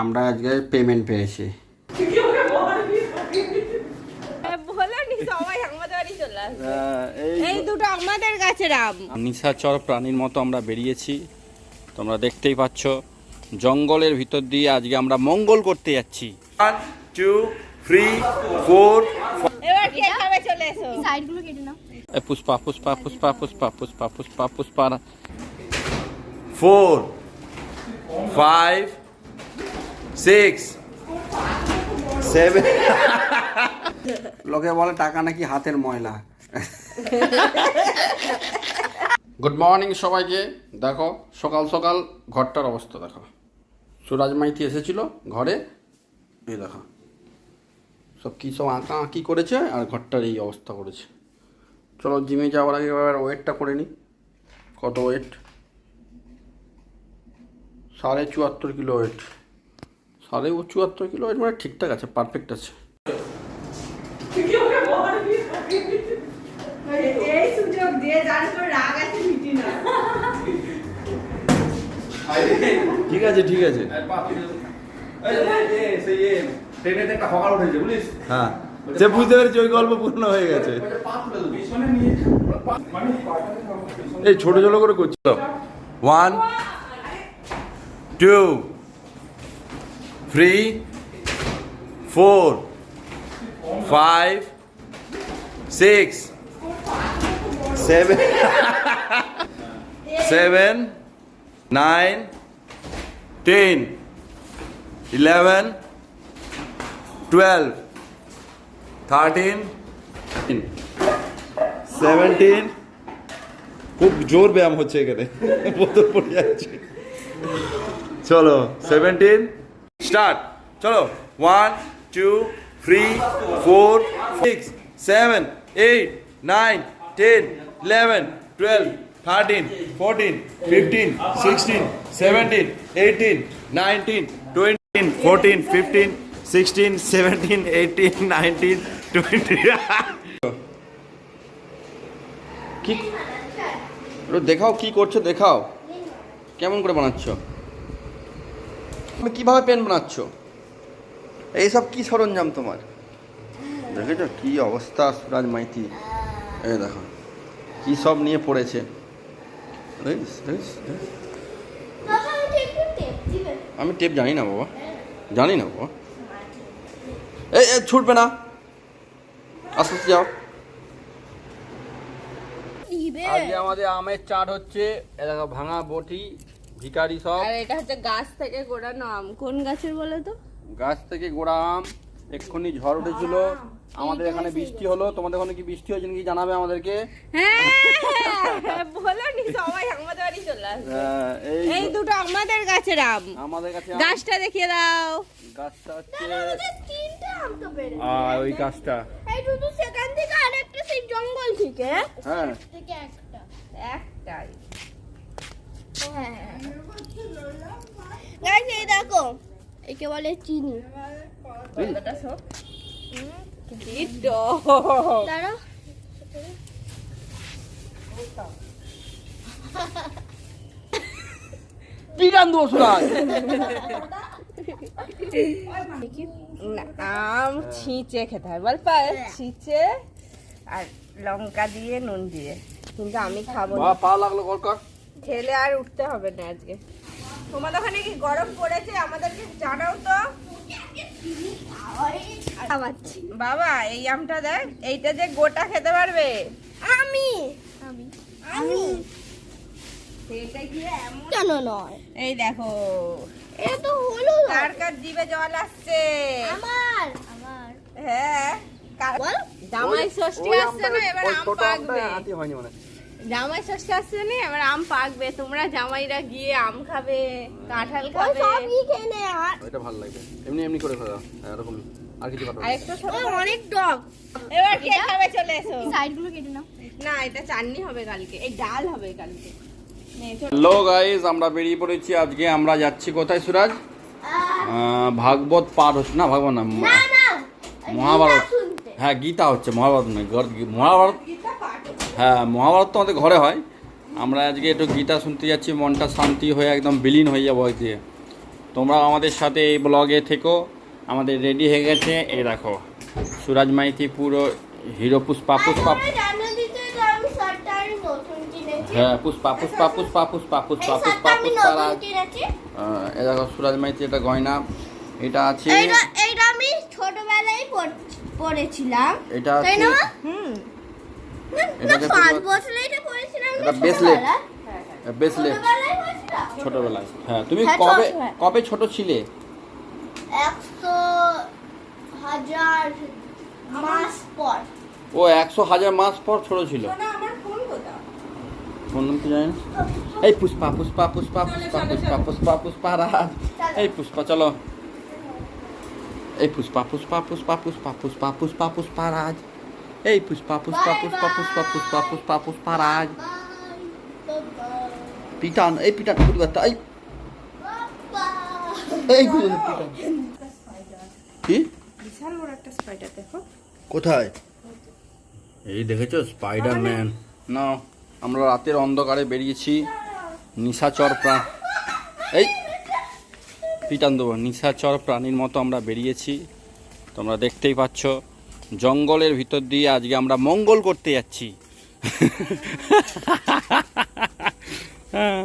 আমরা আজকে পেমেন্ট পেয়েছি। বলেনি সবাই আমাদের বাড়ি চলে আসবে। এই এই দুটো আমাদের কাছে রাম নিশাচর প্রাণীর মতো আমরা বেরিয়েছি। তোমরা দেখতেই পাচ্ছ জঙ্গলের ভিতর দিয়ে আজকে আমরা মঙ্গল করতে যাচ্ছি। One two three four Pushpa Pushpa Pushpa Pushpa Pushpa Pushpa Pushpa. Four five six seven লোকে বলে টাকা নাকি হাতের ময়লা। গুড মর্নিং সবাইকে। দেখো সকাল সকাল ঘরটার অবস্থা দেখো। সুরাজ মাইতি এসেছিল ঘরে। এই দেখো। সব কী সব আঁকা আঁকি করেছে আর ঘরটার এই অবস্থা করেছে। চলো জিমে যাওয়ার আগে এবার ওয়েটটা করে নিই কত ওয়েট? সাড়ে চুয়াত্তর কিলো ওয়েট। সাড়ে চুয়াত্তর কিলো ওয়েট মানে ঠিকঠাক আছে পারফেক্ট আছে। ঠিক আছে ঠিক আছে। হ্যাঁ সে বুঝতে পেরেছি ওই গল্প পূর্ণ হয়ে গেছে। এই ছোট ছোট করে করছিল one two three four five six seven seven nine ten eleven twelve thirteen seventeen খুব জোর ব্যায়াম হচ্ছে এখানে। বোতল পড়ে যাচ্ছে। চলো সেভেন্টিন স্টার্ট চলো. One two three four six seven eight nine ten eleven twelve thirteen fourteen fifteen sixteen seventeen eighteen nineteen twenty fourteen fifteen sixteen seventeen eighteen nineteen twenty কি? দেখাও কি করছ, দেখাও। কেমন করে বানাচ্ছ? তুমি কীভাবে পেন বানাচ্ছ? এইসব কি সরঞ্জাম তোমার? দেখেছ কি অবস্থা সুরাজ মাইতি? এই দেখো কি সব নিয়ে পড়েছে। আমি টেপ জানি না বাবা জানি না বাবা। এই ছুটবে না। আস্তে আস্তে যাও। আজকে আমাদের আমের চাট হচ্ছে এ দেখো ভাঙা বটি ভিকারি সব। আর এটা হচ্ছে গাছ থেকে গোড়ানো আম কোন গাছের বলো তো? গাছ থেকে গোড়া আম। এক্ষুনি ঝড় উঠেছিল। আমাদের এখানে বৃষ্টি হলো। তোমাদের ওখানে কি বৃষ্টি হয়েছে নাকি জানাবে আমাদেরকে? হ্যাঁ বলেনি সবাই আমাদের বাড়ি চলে আসবে। আহ, এই এই দুটো আমাদের কাছে রাম আমাদের কাছে গাছটা দেখিয়ে দাও। গাছটা হচ্ছে তিনটা আম তো বেড়ে আর ওই গাছটা। এই সেখান থেকে আরেকটা সেই জঙ্গল থেকে। হ্যাঁ। একটা। একটাই। হ্যাঁ গাইস এই দেখো। একে বলে চিনি। কতটা সব কি পিরান দোসরাজ আম ছিঁচে খেতে হয় বল পায়ে। ছিঁচে আর লঙ্কা দিয়ে নুন দিয়ে। কিন্তু আমি খাব না। পা লাগল কর। খেলে আর উঠতে হবে না আজকে। তোমাদের ওখানে কি গরম পড়েছে? আমাদেরকে জানাও তো। বাবা এই আমটা দেখ এইটা যে গোটা খেতে পারবে। আমি। আমি। আমি। সেটা কেন নয়? এই দেখো। এটা তো হলো কার কার জিভে জল আসছে? আমার। আমার। হ্যাঁ। জামাই ষষ্ঠী আসছে না? এবার আম পাকবে। হয়নি মানে জামাই ষষ্ঠী আসছে না এবার আম পাকবে। তোমরা জামাইরা গিয়ে আম খাবে কাঁঠাল খাবে। সবই খেয়ে নে আর। ওইটা ভালো লাগবে এমনি এমনি করে খাওয়া এরকম আর কিছু কথা আর একটু ছোট অনেক ডগ। এবার কে খাবে চলে এসো। সাইডগুলো কেটে নাও। না এটা চাটনি হবে কালকে। এই ডাল হবে কালকে। হ্যালো গাইস আমরা বেরিয়ে পড়েছি আজকে। আমরা যাচ্ছি কোথায় সুরাজ? আহ, ভাগবত পার হচ্ছে। না ভাগবত না মহাভারত। হ্যাঁ গীতা হচ্ছে মহাভারত নয় মহাভারত হ্যাঁ মহাভারত তো আমাদের ঘরে হয়। আমরা আজকে একটু গীতা শুনতে যাচ্ছি মনটা শান্তি হয়ে একদম বিলীন হয়ে যাব ওই দিয়ে তোমরা আমাদের সাথে এই ব্লগে থেকো আমাদের রেডি হয়ে গেছে। এই দেখো সুরাজ মাইতি পুরো হিরো পুষ্পা পুষ্পা। হ্যাঁ পুষ্পা পুষ্পা পুষ্পা পুষ্পা পুষ্পা পুষ্পা পুষ্পা। রাজ কিনেছি। এই দেখো সুরাজ মাইতি এটা গয়না। এটা আছে এইটা এইটা আমি ছোটবেলায় পড়েছিলাম এটা আছে হুম। না, এটা না, দেখো পাঁচ তো- বছর এটা পড়েছিলাম এটা না bracelet। ছোটবেলায়? ব্রেসলেট ছোটবেলায় হ্যাঁ তুমি হ্যাঁ, কবে কবে ছোট ছিলে? একশো হাজার মাস পর। ও একশো হাজার মাস পর ছোট ছিল। ফোন নাম এই পুষ্পা পুষ্পা পুষ্পা পুষ্পা পুষ্পা পুষ্পা পুষ্পা রাজ। এই পুষ্পা চলো। এই পুষ্পা পুষ্পা পুষ্পা পুষ্পা পুষ্পা পুষ্পা পুষ্পা রাজ। এই পুষ্পা পুষ্পা পুষ্পা পুষ্পা পুষ্পা পুষ্পা পুষ্পা রাজ পিটান এই পিটান পরিবার এই এই গুলো পিটান কি বিশাল বড় একটা স্পাইডার দেখো কোথায় এই দেখেছ স্পাইডারম্যান না আমরা রাতের অন্ধকারে বেরিয়েছি নিশাচর প্রাণ এই পিটান দেবো নিশাচর প্রাণীর মতো আমরা বেরিয়েছি তোমরা দেখতেই পাচ্ছ জঙ্গলের ভিতর দিয়ে আজকে আমরা মঙ্গল করতে যাচ্ছি হ্যাঁ।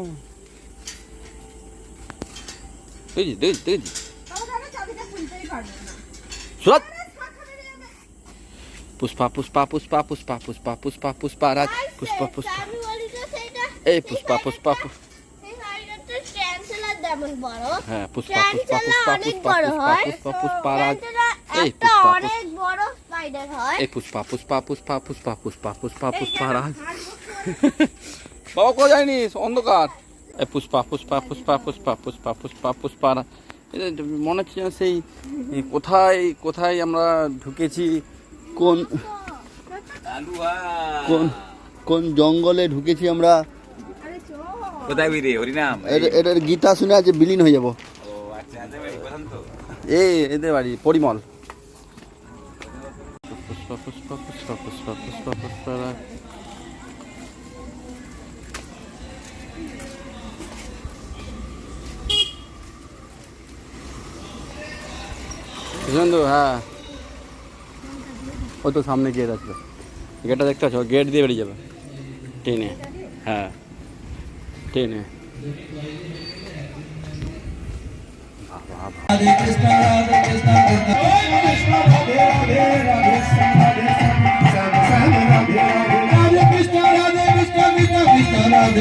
পুষ্পা পুষ্পা পুষ্পা পুষ্পা পুষ্পা পুষ্পা পুষ্পা রাজ পুষ্পা পুষ্পা এই পুষ্পা পুষ্পা হ্যাঁ পুষ্পা পুষ্পা পুষ্পা পুষ্পা পুষ্পা পুষ্পা পুষ্পা রাজ এই পুষ্পা অনেক বড় স্পাইডার হয় এই পুষ্পা পুষ্পা পুষ্পা পুষ্পা পুষ্পা পুষ্পা পুষ্পা রাজ বাবা কোথায় যায়নি অন্ধকার এই পুষ্পা পুষ্পা পুষ্পা পুষ্পা পুষ্পা পুষ্পা পুষ্পা মনে হচ্ছে সেই কোথায় কোথায় আমরা ঢুকেছি কোন কোন কোন জঙ্গলে ঢুকেছি আমরা কোথায় বিরে হরিনাম এটার গীতা শুনে আছে বিলীন হয়ে যাব আচ্ছা আচ্ছা এই এদের বাড়ি পরিমল পুষ্পা পুষ্পা পুষ্পা পুষ্পা রাজ। বুঝলেন তো হ্যাঁ ওই তো সামনে গেট আছে গেটটা দেখতে পাচ্ছ গেট দিয়ে বেরিয়ে যাবে ট্রেনে হ্যাঁ ট্রেনে Radhe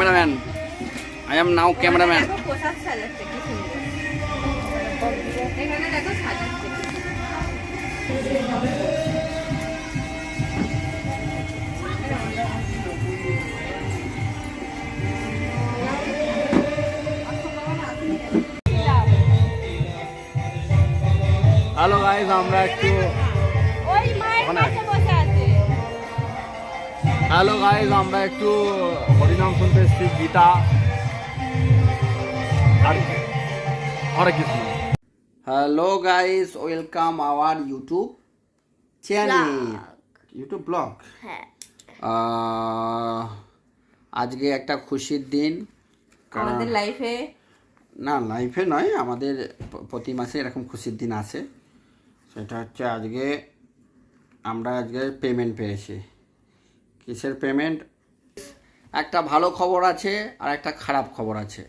cameraman. I am now cameraman. Hello guys আমরা একটু হ্যালো গাইস আমরা একটু হরিনাম শুনতে এসেছি গীতা। আর Hare Krishna hello guys welcome our YouTube channel YouTube blog আজকে একটা খুশির দিন। আমাদের লাইফে না লাইফে নয় আমাদের প্রতি মাসে এরকম খুশির দিন আসে সেটা হচ্ছে আজকে আমরা আজকে পেমেন্ট পেয়েছি। কিসের পেমেন্ট একটা ভালো খবর আছে আর একটা খারাপ খবর আছে।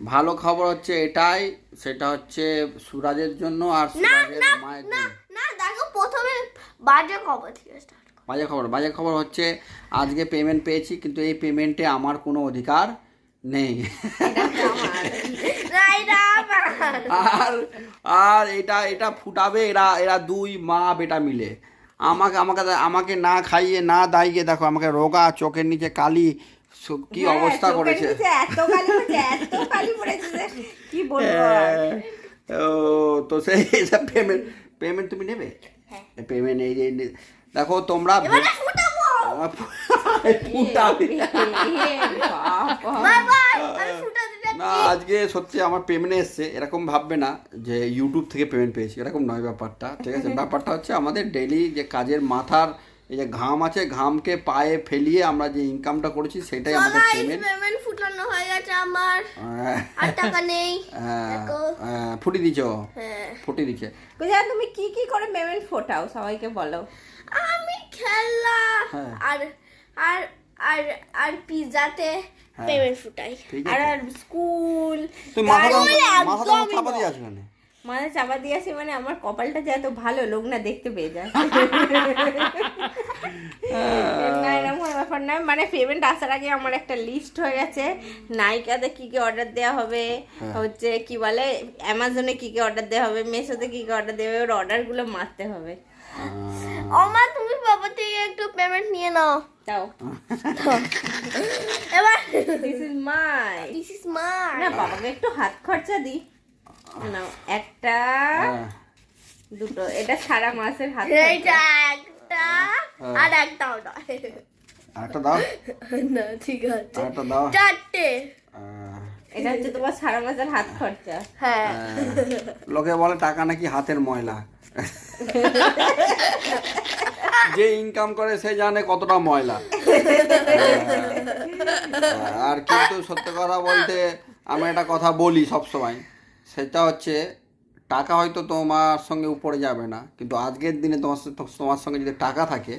ভালো খবর হচ্ছে এটাই সেটা হচ্ছে সুরাজের জন্য আর সুরাজের মায়ের জন্য। না দেখো প্রথমে বাজে খবর থেকে স্টার্ট বাজে খবর বাজে খবর হচ্ছে আজকে পেমেন্ট পেয়েছি কিন্তু এই পেমেন্টে আমার কোনো অধিকার নেই। আর আর এটা এটা ফুটাবে এরা এরা দুই মা বেটা মিলে। আমাকে আমাকে আমাকে না খাইয়ে না দাইয়ে দেখো আমাকে রোগা চোখের নিচে কালি কি হ্যাঁ, অবস্থা করেছে। হ্যাঁ। ও তো সেই হিসাব পেমেন্ট পেমেন্ট তুমি নেবে হ্যাঁ। পেমেন্ট এই যে দেখো তোমরা ফুটাবো না আজকে সত্যি আমার পেমেন্ট এসছে। এরকম ভাববে না যে ইউটিউব থেকে পেমেন্ট পেয়েছি। এরকম নয় ব্যাপারটা ঠিক আছে? ব্যাপারটা হচ্ছে আমাদের ডেলি যে কাজের মাথার এই যে ঘাম আছে ঘামকে পায়ে ফেলিয়ে আমরা যে ইনকামটা করেছি সেটাই আমাদের পেমেন্ট পেমেন্ট ফুটানো হয়ে গেছে আমার। আর টাকা নেই। দেখো। ফুটি দিছ? হ্যাঁ। ফুটি দিচ্ছে পূজা তুমি কি কি করে পেমেন্ট ফোটাও? সবাইকে বলো। আমি খেলা হ্যাঁ। আর আর আর আর পিজাতে পেমেন্ট ফুটাই আর আর স্কুল তুই মাথা মাথা চাপা দিয়ে। আছো কেন মানে চাপা দিয়েছি মানে আমার কপালটা যে এত ভালো লোক না দেখতে পেয়ে যায়। না এরকম কোনো ব্যাপার নয় মানে পেমেন্ট আসার আগে আমার একটা লিস্ট হয়ে গেছে। নাইকাতে কি কি অর্ডার দেওয়া হবে? হচ্ছে কি বলে অ্যামাজনে কি কি অর্ডার দেওয়া হবে? মেসোতে কি কি অর্ডার দেওয়া হবে? ওর অর্ডারগুলো মারতে হবে। আমার তুমি বাবা থেকে একটু পেমেন্ট নিয়ে নাও। তাও এবার this is my this is my না বাবাকে একটু হাত খরচা দি। না একটা হ্যাঁ। দুটো। এটা সারা মাসের হাত এইটা একটা আর একটাও নয় আরেকটা দাও। না ঠিক আছে। আরেকটা দাও। চারটে। এটা হচ্ছে তোমার সারা মাসের হাত খরচা। হ্যাঁ। লোকে বলে টাকা নাকি হাতের ময়লা। যে ইনকাম করে, সে জানে কতটা ময়লা। আর কিন্তু সত্য কথা বলতে আমি একটা কথা বলি সব সময় সেটা হচ্ছে টাকা হয়তো তোমার সঙ্গে উপরে যাবে না, কিন্তু আজকের দিনে তোমার তোমার সঙ্গে যদি টাকা থাকে,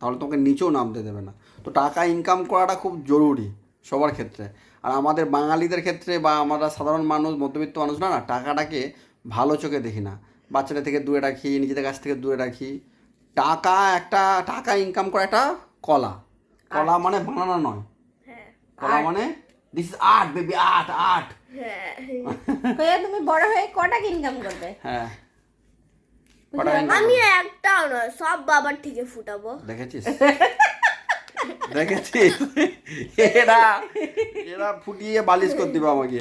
তাহলে তোমাকে নিচেও নামতে দেবে না। তো টাকা ইনকাম করাটা খুব জরুরি সবার ক্ষেত্রে। আর আমাদের বাঙালিদের ক্ষেত্রে বা আমরা সাধারণ মানুষ, মধ্যবিত্ত মানুষ না না, টাকাটাকে ভালো চোখে দেখি না। বাচ্চাদের থেকে দূরে রাখি নিজেদের কাছ থেকে দূরে রাখি। টাকা একটা টাকা ইনকাম করা একটা কলা। কলা মানে বানানো নয়। কলা মানে this is art baby art art হ্যাঁ। তুমি বড় হয়ে কটা ইনকাম করবে? হ্যাঁ। আমি একটাও নয় সব বাবার থেকে ফুটাবো। দেখেছিস? দেখেছিস? এরা এরা ফুটিয়ে বালিশ করে দিবে আমাকে।